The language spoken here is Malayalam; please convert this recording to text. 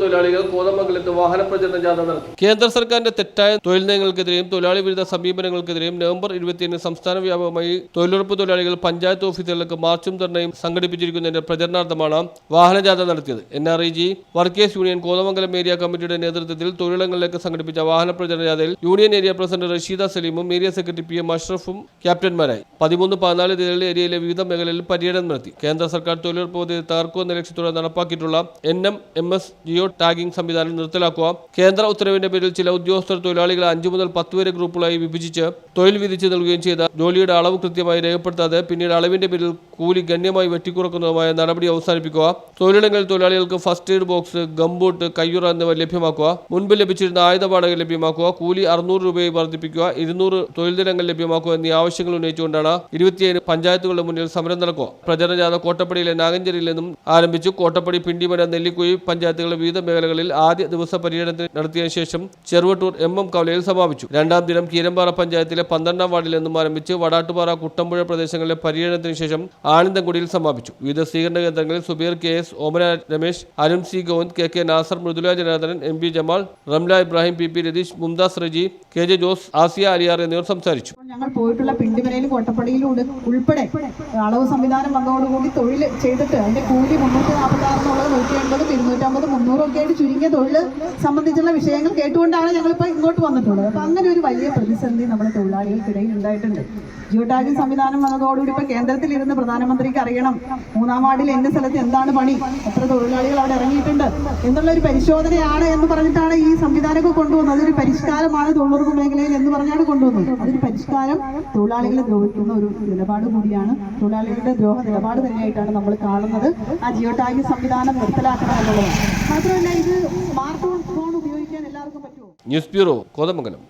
തൊഴിലാളികൾ കോതമംഗലത്ത് വാഹന പ്രചരണ ജാഥ നടത്തി. കേന്ദ്ര സർക്കാരിന്റെ തെറ്റായ തൊഴിൽ നയങ്ങൾക്കെതിരെയും തൊഴിലാളി വിരുദ്ധ സമീപനങ്ങൾക്കെതിരെയും നവംബർ ഇരുപത്തിയേഴിന് സംസ്ഥാന വ്യാപകമായി തൊഴിലുറപ്പ് തൊഴിലാളികൾ പഞ്ചായത്ത് ഓഫീസുകളിലേക്ക് മാർച്ചും ധർണയും സംഘടിപ്പിച്ചിരിക്കുന്നതിന്റെ പ്രചരണാർത്ഥമാണ് വാഹന ജാഥ നടത്തിയത്. N R I G workers union Kothamangalam area കമ്മിറ്റിയുടെ നേതൃത്വത്തിൽ തൊഴിലിടങ്ങളിലേക്ക് സംഘടിപ്പിച്ച വാഹന പ്രചരണ ജാഥയിൽ യൂണിയൻ ഏരിയ പ്രസിഡന്റ് റഷീദ സലീമും ഏരിയ സെക്രട്ടറി പി എം അഷ്റഫും ക്യാപ്റ്റന്മാരായി. പതിമൂന്ന് പതിനാല് തീയതികളിൽ ഏരിയയിലെ വിവിധ മേഖലകളിൽ പര്യടനം നടത്തി. കേന്ദ്ര സർക്കാർ തൊഴിലുറപ്പ് പദ്ധതി തകർക്കുമെന്ന ലക്ഷ്യത്തോടെ നടപ്പാക്കിയിട്ടുള്ള N M M S geo tagging സംവിധാനം നിർത്തലാക്കുക. കേന്ദ്ര ഉത്തരവിന്റെ പേരിൽ ചില ഉദ്യോഗസ്ഥർ തൊഴിലാളികളെ അഞ്ചു മുതൽ പത്ത് വരെ ഗ്രൂപ്പുകളായി വിഭജിച്ച് തൊഴിൽ വിധിച്ച് നൽകുകയും ചെയ്ത. ജോലിയുടെ അളവ് കൃത്യമായി രേഖപ്പെടുത്താതെ പിന്നീട് അളവിന്റെ പേരിൽ കൂലി ഗണ്യമായി വെട്ടിക്കുറക്കുന്നതുമായ നടപടി അവസാനിപ്പിക്കുക. തൊഴിലിടങ്ങളിൽ തൊഴിലാളികൾക്ക് ഫസ്റ്റ് എയ്ഡ് ബോക്സ് ഗംബൂട്ട് കയ്യുറ എന്നിവ ലഭ്യമാക്കുക. മുൻപ് ലഭിച്ചിരുന്ന ആയുധ വാടക ലഭ്യമാക്കുക. കൂലി അറുന്നൂറ് രൂപയായി വർദ്ധിപ്പിക്കുക. ഇരുന്നൂറ് തൊഴിൽ ദിനങ്ങൾ ലഭ്യമാക്കുക എന്നീ ആവശ്യങ്ങൾ ഉന്നയിച്ചുകൊണ്ടാണ് ഇരുപത്തിയേഴ് പഞ്ചായത്തുകളുടെ മുന്നിൽ സമരം നടക്കുക. പ്രചരണ ജാഥ കോട്ടപ്പടിയിലെ നാഗഞ്ചേരിയിൽ നിന്നും ആരംഭിച്ചു. കോട്ടപ്പടി പിണ്ടിമന നെല്ലിക്കുഴി പഞ്ചായത്തുകളിലെ വിവിധ മേഖലകളിൽ ആദ്യ ദിവസ പര്യടനത്തിന് നടത്തിയ ശേഷം ചെറുവട്ടൂർ എം എം കവലയിൽ സമാപിച്ചു. രണ്ടാം ദിനം കീരമ്പാറ പഞ്ചായത്തിലെ പന്ത്രണ്ടാം വാർഡിൽ നിന്നും ആരംഭിച്ച് വടാട്ടുപാറ കുട്ടമ്പുഴ പ്രദേശങ്ങളിലെ പര്യടനത്തിന് ശേഷം ആനന്ദൻകുടിയിൽ സമാപിച്ചു. വിവിധ സ്വീകരണ കേന്ദ്രങ്ങളിൽ Subeer K S Omana Ramesh Arun C Govind K K Nasar Mridula Janardhanan M P Jamal Ramla Ibrahim P P Ratheesh Mumtaz Reji K J Jose Asiya Aliyar എന്നിവർ സംസാരിച്ചു. ഞങ്ങൾ പോയിട്ടുള്ള പിണ്ടിമനയിലും കോട്ടപ്പടിയിലും ഉൾപ്പെടെ അളവ് സംവിധാനം വന്നതോടുകൂടി തൊഴിൽ ചെയ്തിട്ട് അതിന്റെ കൂലി മുന്നൂറ്റി നാൽപ്പത്തി മുന്നൂറും ഒക്കെ ആയിട്ട് ചുരുങ്ങിയ തൊഴിൽ സംബന്ധിച്ചുള്ള വിഷയങ്ങൾ കേട്ടുകൊണ്ടാണ് ഞങ്ങളിപ്പോൾ ഇങ്ങോട്ട് വന്നിട്ടുള്ളത്. അപ്പം അങ്ങനെ ഒരു വലിയ പ്രതിസന്ധി നമ്മുടെ തൊഴിലാളികൾക്കിടയിൽ ഉണ്ടായിട്ടുണ്ട്. ജിയോ സംവിധാനം വന്നതോടുകൂടി ഇപ്പോൾ കേന്ദ്രത്തിൽ ഇരുന്ന് പ്രധാനമന്ത്രിക്ക് അറിയണം. മൂന്നാം വാർഡിൽ എന്റെ സ്ഥലത്ത് എന്താണ് പണി? എത്ര തൊഴിലാളികൾ അവിടെ ഇറങ്ങിയിട്ടുണ്ട്? എന്നുള്ള ഒരു പരിശോധനയാണ് എന്ന് പറഞ്ഞിട്ടാണ് ഈ സംവിധാനമൊക്കെ കൊണ്ടുവന്നത്. അതൊരു പരിഷ്കാരമാണ് തൊഴിലുറപ്പ് മേഖലയിൽ എന്ന് പറഞ്ഞാണ് കൊണ്ടുവന്നത്. അതൊരു പരിഷ്കാരം തൊഴിലാളികളെ ദ്രോഹിക്കുന്ന ഒരു നിലപാട് കൂടിയാണ്. തൊഴിലാളികളുടെ ദ്രോഹ നിലപാട് തന്നെയായിട്ടാണ് നമ്മൾ കാണുന്നത്. ആ ജിയോ സംവിധാനം നിർത്തലാക്കണം എന്നുള്ളത്. മാത്രമല്ല ഇത് സ്മാർട്ട് ഫോൺ ഉപയോഗിക്കാൻ എല്ലാവർക്കും പറ്റുമോ? News bureau Kothamangalam.